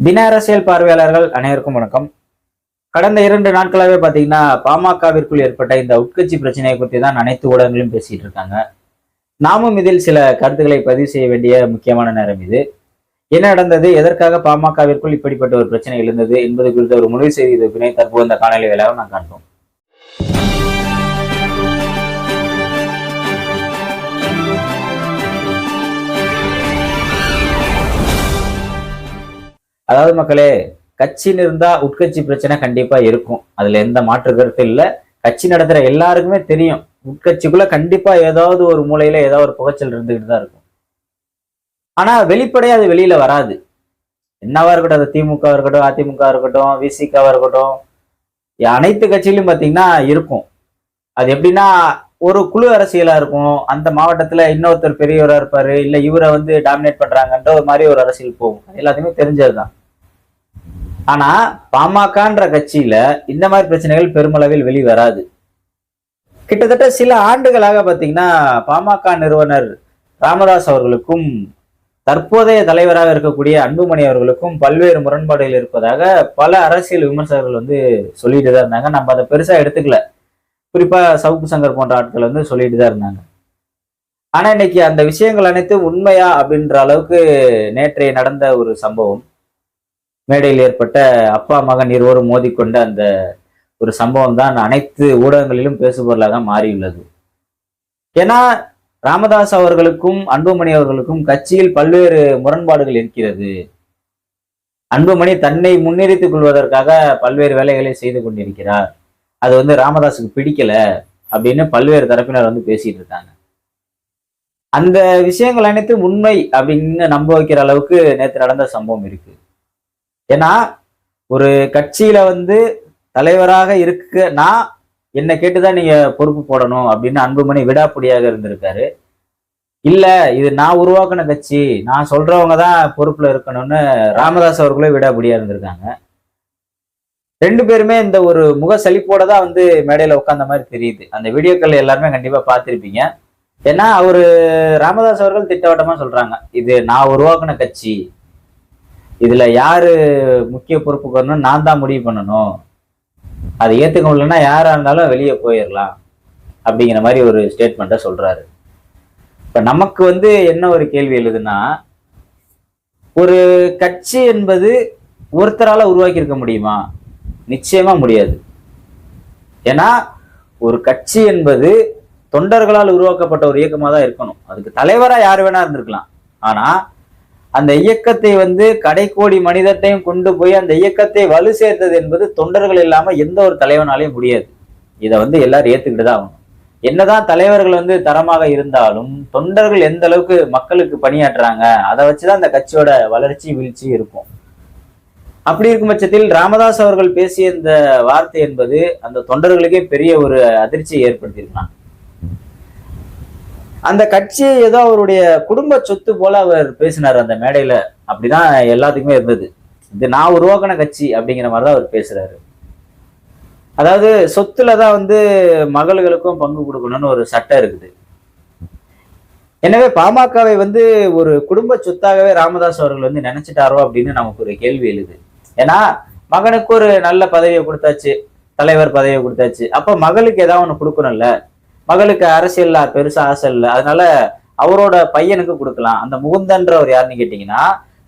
தின அரசியல் பார்வையாளர்கள் அனைவருக்கும் வணக்கம். கடந்த இரண்டு நாட்களாகவே பார்த்தீங்கன்னா பாமகவிற்குள் ஏற்பட்ட இந்த உட்கட்சி பிரச்சனையை குறித்து தான் அனைத்து ஊடகங்களும் பேசிட்டு இருக்காங்க. நாமும் இதில் சில கருத்துக்களை பதிவு செய்ய வேண்டிய முக்கியமான நேரம் இது. என்ன நடந்தது? எதற்காக பாமகவிற்குள் இப்படிப்பட்ட ஒரு பிரச்சனை எழுந்தது என்பது குறித்த ஒரு முடிவு செய்தி இருப்பினை தற்போது இந்த காணொலி வேலையாக நான் காண்போம். அதாவது மக்களே கட்சின்னு இருந்தா உட்கட்சி பிரச்சனை கண்டிப்பா இருக்கும். அதுல எந்த மாற்று கருத்து இல்லை. கட்சி நடத்துற எல்லாருக்குமே தெரியும். உட்கட்சிக்குள்ள கண்டிப்பா ஏதாவது ஒரு மூலையில ஏதாவது ஒரு புகைச்சல் இருந்துகிட்டு தான் இருக்கும். ஆனா வெளிப்படையா அது வெளியில வராது. என்னவா இருக்கட்டும் அது திமுக இருக்கட்டும் அதிமுக இருக்கட்டும் விசிகாவா இருக்கட்டும் அனைத்து கட்சியிலும் பார்த்தீங்கன்னா இருக்கும். அது எப்படின்னா ஒரு குழு அரசியலா இருக்கும். அந்த மாவட்டத்துல இன்னொருத்தர் பெரியவரா இருப்பாரு. இல்ல இவரை வந்து டாமினேட் பண்றாங்கன்ற ஒரு மாதிரி ஒரு அரசியல் போகும். எல்லாத்தையுமே எல்லாத்துக்குமே தெரிஞ்சதுதான். ஆனா பாமகன்ற கட்சியில இந்த மாதிரி பிரச்சனைகள் பெருமளவில் வெளிவராது கிட்டத்தட்ட சில ஆண்டுகளாக பாத்தீங்கன்னா பாமக நிறுவனர் ராமதாஸ் அவர்களுக்கும் தற்போதைய தலைவராக இருக்கக்கூடிய அன்புமணி அவர்களுக்கும் பல்வேறு முரண்பாடுகள் இருப்பதாக பல அரசியல் விமர்சகர்கள் வந்து சொல்லிட்டு தான் இருந்தாங்க. நம்ம அதை பெருசா எடுத்துக்கல. குறிப்பாக சவுக்கு சங்கர் போன்ற ஆட்கள் வந்து சொல்லிட்டு தான் இருந்தாங்க. ஆனால் இன்னைக்கு அந்த விஷயங்கள் அனைத்தும் உண்மையா அப்படின்ற அளவுக்கு நேற்றைய நடந்த ஒரு சம்பவம் மேடையில் ஏற்பட்ட அப்பா மகன் இருவரும் மோதிக்கொண்ட அந்த ஒரு சம்பவம் தான் அனைத்து ஊடகங்களிலும் பேசுபொருளாக மாறியுள்ளது. ஏன்னா ராமதாஸ் அவர்களுக்கும் அன்புமணி அவர்களுக்கும் கட்சியில் பல்வேறு முரண்பாடுகள் இருக்கிறது. அன்புமணி தன்னை முன்னிறுத்திக் கொள்வதற்காக பல்வேறு வேலைகளை செய்து கொண்டிருக்கிறார். அது வந்து ராமதாஸுக்கு பிடிக்கல அப்படின்னு பல்வேறு தரப்பினர் வந்து பேசிட்டு இருக்காங்க. அந்த விஷயங்கள் அனைத்து உண்மை அப்படின்னு நம்ப வைக்கிற அளவுக்கு நேற்று நடந்த சம்பவம் இருக்கு. ஏன்னா ஒரு கட்சியில வந்து தலைவராக இருக்க நான் என்னை கேட்டுதான் நீங்க பொறுப்பு போடணும் அப்படின்னு அன்புமணி விடாப்பிடியாக இருந்திருக்காரு. இல்ல இது நான் உருவாக்கின கட்சி நான் சொல்றவங்க தான் பொறுப்புல இருக்கணும்னு ராமதாஸ் அவர்களே விடாப்பிடியா இருந்திருக்காங்க. ரெண்டு பேருமே இந்த ஒரு முக செழிப்போட தான் வந்து மேடையில் உட்காந்த மாதிரி தெரியுது. அந்த வீடியோக்கள் எல்லாருமே கண்டிப்பாக பார்த்துருப்பீங்க. ஏன்னா அவர் ராமதாஸ் அவர்கள் திட்டவட்டமாக சொல்கிறாங்க இது நான் உருவாக்கின கட்சி. இதில் யார் முக்கிய பொறுப்பு வரணும்னு நான் தான் முடிவு பண்ணணும். அதை ஏற்றுக்க முடியலன்னா யாராக இருந்தாலும் வெளியே போயிடலாம் அப்படிங்கிற மாதிரி ஒரு ஸ்டேட்மெண்ட்டை சொல்கிறாரு இப்போ நமக்கு வந்து என்ன ஒரு கேள்வி எழுதுன்னா ஒரு கட்சி என்பது ஒருத்தரால உருவாக்கியிருக்க முடியுமா? நிச்சயமா முடியாது. ஏன்னா ஒரு கட்சி என்பது தொண்டர்களால் உருவாக்கப்பட்ட ஒரு இயக்கமாக தான் இருக்கணும். அதுக்கு தலைவராக யார் வேணா இருந்திருக்கலாம். ஆனால் அந்த இயக்கத்தை வந்து கடைக்கோடி மனிதத்தையும் கொண்டு போய் அந்த இயக்கத்தை வலு சேர்த்தது என்பது தொண்டர்கள் இல்லாமல் எந்த ஒரு தலைவனாலையும் முடியாது. இதை வந்து எல்லாரும் ஏற்றுக்கிட்டு தான் ஆகணும். என்னதான் தலைவர்கள் வந்து தரமாக இருந்தாலும் தொண்டர்கள் எந்த அளவுக்கு மக்களுக்கு பணியாற்றுறாங்க அதை வச்சுதான் அந்த கட்சியோட வளர்ச்சி வீழ்ச்சி இருக்கும். அப்படி இருக்கும் பட்சத்தில் ராமதாஸ் அவர்கள் பேசிய இந்த வார்த்தை என்பது அந்த தொண்டர்களுக்கே பெரிய ஒரு அதிர்ச்சியை ஏற்படுத்தியிருக்கலாம். அந்த கட்சியை ஏதோ அவருடைய குடும்ப சொத்து போல அவர் பேசினார் அந்த மேடையில. அப்படிதான் எல்லாத்துக்குமே இருந்தது. இது நான் உருவாக்கின கட்சி அப்படிங்கிற மாதிரி தான் அவர் பேசுறாரு. அதாவது சொத்துல தான் வந்து மகள்களுக்கும் பங்கு கொடுக்கணும்னு ஒரு சட்டம் இருக்குது. எனவே பாமகவை வந்து ஒரு குடும்ப சொத்தாகவே ராமதாஸ் அவர்கள் வந்து நினைச்சிட்டாரோ அப்படின்னு நமக்கு ஒரு கேள்வி எழுது. ஏன்னா மகனுக்கு ஒரு நல்ல பதவியை கொடுத்தாச்சு தலைவர் பதவியை கொடுத்தாச்சு. அப்ப மகளுக்கு ஏதாவது ஒன்று கொடுக்கணும்ல? மகளுக்கு அரசியல்ல பெருசா ஆசை இல்லை. அதனால அவரோட பையனுக்கு கொடுக்கலாம். அந்த முகுந்தன்றவர் யாருன்னு கேட்டீங்கன்னா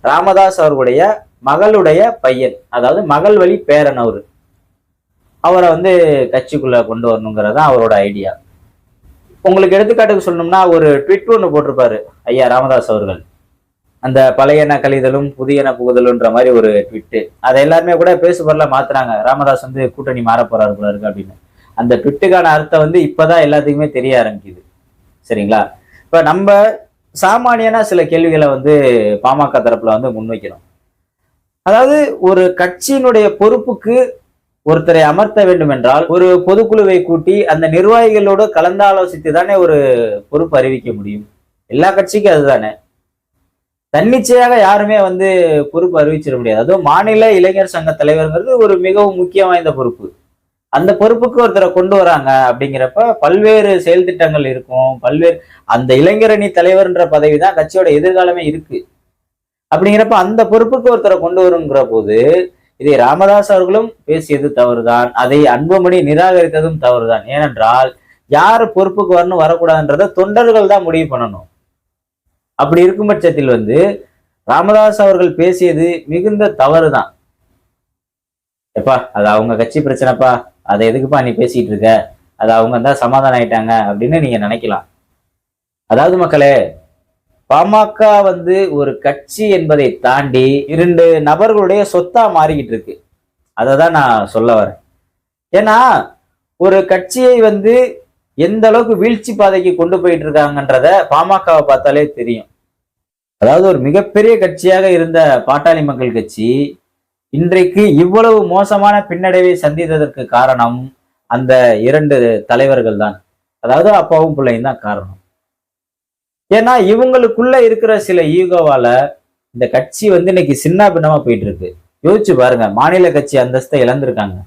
ராமதாஸ் அவர்களுடைய மகளுடைய பையன். அதாவது மகள் வழி பேரன் அவரு அவரை வந்து கட்சிக்குள்ள கொண்டு வரணுங்கிறது தான் அவரோட ஐடியா உங்களுக்கு எடுத்துக்காட்டுக்கு சொல்லணும்னா ஒரு ட்விட் ஒன்று போட்டிருப்பாரு ஐயா ராமதாஸ் அவர்கள். அந்த பழையன கழிதலும் புதியன புகுதலுன்ற மாதிரி ஒரு ட்விட்டு அதை எல்லாருமே கூட பேசுபொருளா மாத்துறாங்க. ராமதாஸ் வந்து கூட்டணி மாற போறாரு போல இருக்கு அப்படின்னு. அந்த ட்விட்டுக்கான அர்த்தம் வந்து இப்பதான் எல்லாத்துக்குமே தெரிய ஆரம்பிக்குது. சரிங்களா? இப்ப நம்ம சாமானியனா சில கேள்விகளை வந்து பாமக தரப்புல வந்து முன்வைக்கிறோம். அதாவது ஒரு கட்சியினுடைய பொறுப்புக்கு ஒருத்தரை அமர்த்த வேண்டும் என்றால் ஒரு பொதுக்குழுவை கூட்டி அந்த நிர்வாகிகளோடு கலந்தாலோசித்து தானே ஒரு பொறுப்பு அறிவிக்க முடியும். எல்லா கட்சிக்கும் அதுதானே. தன்னிச்சையாக யாருமே வந்து பொறுப்பு அறிவிச்சிட முடியாது. அதுவும் மாநில இளைஞர் சங்க தலைவருங்கிறது ஒரு மிகவும் முக்கியம் வாய்ந்த பொறுப்பு. அந்த பொறுப்புக்கு ஒருத்தரை கொண்டு வராங்க அப்படிங்கிறப்ப பல்வேறு செயல் திட்டங்கள் இருக்கும். பல்வேறு அந்த இளைஞரணி தலைவர்ன்ற பதவி தான் கட்சியோட எதிர்காலமே இருக்கு. அப்படிங்கிறப்ப அந்த பொறுப்புக்கு ஒருத்தரை கொண்டு வருங்கிற போது இதை ராமதாஸ் அவர்களும் பேசியது தவறுதான். அதை அன்புமணி நிராகரித்ததும் தவறுதான். ஏனென்றால் யார் பொறுப்புக்கு வரணும் வரக்கூடாதுன்றத தொண்டர்கள் தான் முடிவு பண்ணணும். அப்படி இருக்கும் பட்சத்தில் வந்து ராமதாஸ் அவர்கள் பேசியது மிகுந்த தவறு தான் எப்பா அது அவங்க கட்சி பிரச்சனைப்பா? அதை எதுக்குப்பா நீ பேசிட்டு இருக்க? அது அவங்க தான் சமாதானம் ஆயிட்டாங்க அப்படின்னு நீங்க நினைக்கலாம். அதாவது மக்களே பாமக வந்து ஒரு கட்சி என்பதை தாண்டி இரண்டு நபர்களுடைய சொத்தா மாறிக்கிட்டு இருக்கு. அதை தான் நான் சொல்ல வரேன். ஏன்னா ஒரு கட்சியை வந்து எந்த அளவுக்கு வீழ்ச்சி பாதைக்கு கொண்டு போயிட்டு இருக்காங்கன்றத பாமகவை பார்த்தாலே தெரியும். அதாவது ஒரு மிகப்பெரிய கட்சியாக இருந்த பாட்டாளி மக்கள் கட்சி இன்றைக்கு இவ்வளவு மோசமான பின்னடைவை சந்தித்ததற்கு காரணம் அந்த இரண்டு தலைவர்கள் தான். அதாவது அப்பாவும் பிள்ளையும் தான் காரணம். ஏன்னா இவங்களுக்குள்ள இருக்கிற சில ஈகோவால இந்த கட்சி வந்து இன்னைக்கு சின்ன பின்னமா போயிட்டு இருக்கு யோசிச்சு பாருங்க மாநில கட்சி அந்தஸ்தை இழந்திருக்காங்க.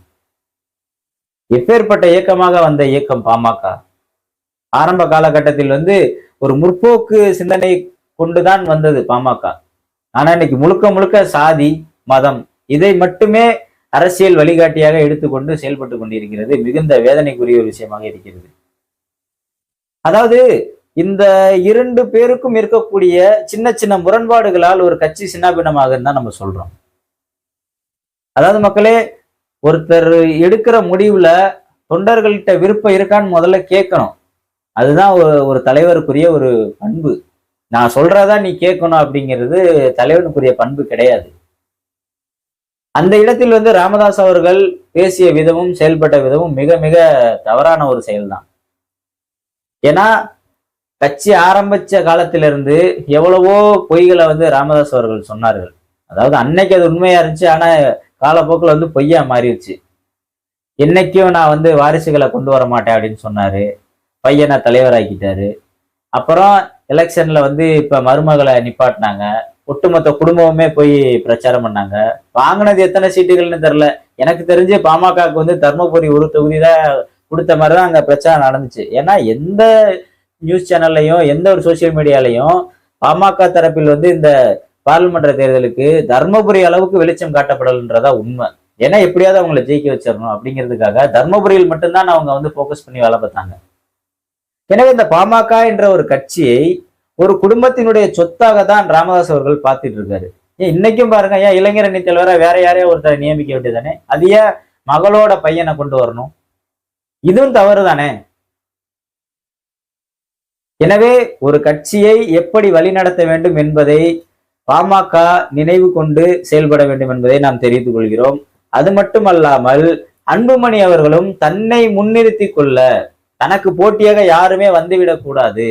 எப்பேற்பட்ட இயக்கமாக வந்த இயக்கம் பாமக? ஆரம்ப காலகட்டத்தில் வந்து ஒரு முற்போக்கு சிந்தனை கொண்டுதான் வந்தது பாமக. ஆனா இன்னைக்கு முழுக்க முழுக்க சாதி மதம் இதை மட்டுமே அரசியல் வழிகாட்டியாக எடுத்துக்கொண்டு செயல்பட்டு கொண்டிருக்கிறது. மிகுந்த வேதனைக்குரிய ஒரு விஷயமாக இருக்கிறது. அதாவது இந்த இரண்டு பேருக்கும் இருக்கக்கூடிய சின்ன சின்ன முரண்பாடுகளால் ஒரு கட்சி சின்னாபின்னமாக தான் நம்ம சொல்றோம். அதாவது மக்களே ஒருத்தர் எடுக்கிற முடிவுல தொண்டர்கள்ட்ட விருப்பம் இருக்கான்னு முதல்ல கேட்கணும். அதுதான் ஒரு ஒரு தலைவருக்குரிய ஒரு பண்பு நான் சொல்றதா நீ கேட்கணும் அப்படிங்கிறது தலைவனுக்குரிய பண்பு கிடையாது. அந்த இடத்தில் வந்து ராமதாஸ் அவர்கள் பேசிய விதமும் செயல்பட்ட விதமும் மிக மிக தவறான ஒரு செயல்தான். ஏன்னா கட்சி ஆரம்பிச்ச காலத்திலிருந்து எவ்வளவோ பொய்களை வந்து ராமதாஸ் அவர்கள் சொன்னார்கள். அதாவது அன்னைக்கு அது உண்மையா இருந்துச்சு ஆனா காலப்போக்கில் வந்து பொய்யா மாறிடுச்சு. என்னைக்கும் நான் வந்து வாரிசுகளை கொண்டு வர மாட்டேன் அப்படின்னு சொன்னாரு. பையனை தலைவராக்கிட்டாரு. அப்புறம் எலெக்ஷன்ல வந்து இப்ப மருமகளை நிப்பாட்டினாங்க. ஒட்டுமொத்த குடும்பமுமே போய் பிரச்சாரம் பண்ணாங்க. வாங்கினது எத்தனை சீட்டுகள்னு தெரில எனக்கு தெரிஞ்சு பாமகவுக்கு வந்து தர்மபுரி ஒரு தொகுதி தான் கொடுத்த மாதிரி தான் அங்கே பிரச்சாரம் நடந்துச்சு. ஏன்னா எந்த நியூஸ் சேனல்லையும் எந்த ஒரு சோசியல் மீடியாலையும் பாமக தரப்பில் வந்து இந்த பாராளுமன்ற தேர்தலுக்கு தர்மபுரி அளவுக்கு வெளிச்சம் காட்டப்படலன்றதா உண்மை. ஏன்னா எப்படியாவது அவங்கள ஜெயிக்க வச்சிடணும் அப்படிங்கிறதுக்காக தர்மபுரியில் மட்டும்தான் அவங்க வந்து ஃபோக்கஸ் பண்ணி வேலை பார்த்தாங்க. எனவே இந்த பாமக என்ற ஒரு கட்சியை ஒரு குடும்பத்தினுடைய சொத்தாக தான் ராமதாஸ் அவர்கள் பார்த்துட்டு இருக்காரு. ஏன் இன்னைக்கும் பாருங்க ஏன் இளைஞர் அணி தலைவரை வேற யாரையோ ஒருத்தரை நியமிக்க வேண்டியதானே அது ஏன் மகளோட பையனை கொண்டு வரணும். இதுவும் தவறு தானே எனவே ஒரு கட்சியை எப்படி வழிநடத்த வேண்டும் என்பதை பாமக நினைவு கொண்டு செயல்பட வேண்டும் என்பதை நாம் தெரிந்து கொள்கிறோம். அது மட்டுமல்லாமல் அன்புமணி அவர்களும் தன்னை முன்னிறுத்தி கொள்ள தனக்கு போட்டியாக யாருமே வந்துவிடக்கூடாது.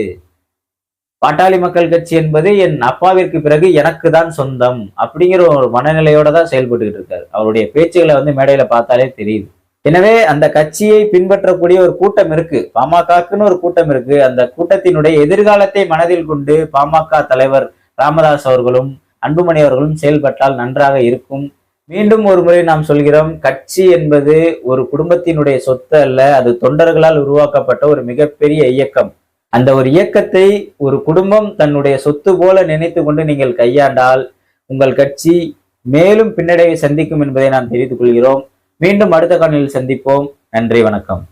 பாட்டாளி மக்கள் கட்சி என்பது என் அப்பாவிற்கு பிறகு எனக்கு தான் சொந்தம் அப்படிங்கிற ஒரு மனநிலையோட தான் செயல்பட்டுக்கிட்டு இருக்காரு. அவருடைய பேச்சுகளை வந்து மேடையில பார்த்தாலே தெரியுது. எனவே அந்த கட்சியை பின்பற்றக்கூடிய ஒரு கூட்டம் இருக்கு. பாமகக்குன்னு ஒரு கூட்டம் இருக்கு. அந்த கூட்டத்தினுடைய எதிர்காலத்தை மனதில் கொண்டு பாமக தலைவர் ராமதாஸ் அவர்களும் அன்புமணி அவர்களும் செயல்பட்டால் நன்றாக இருக்கும். மீண்டும் ஒரு முறை நாம் சொல்கிறோம் கட்சி என்பது ஒரு குடும்பத்தினுடைய சொத்து அல்ல அது தொண்டர்களால் உருவாக்கப்பட்ட ஒரு மிகப்பெரிய இயக்கம். அந்த ஒரு இயக்கத்தை ஒரு குடும்பம் தன்னுடைய சொத்து போல நினைத்து கொண்டு நீங்கள் கையாண்டால் உங்கள் கட்சி மேலும் பின்னடைவை சந்திக்கும் என்பதை நாம் தெரிந்து கொள்கிறோம். மீண்டும் அடுத்த காணொலியில் சந்திப்போம். நன்றி வணக்கம்.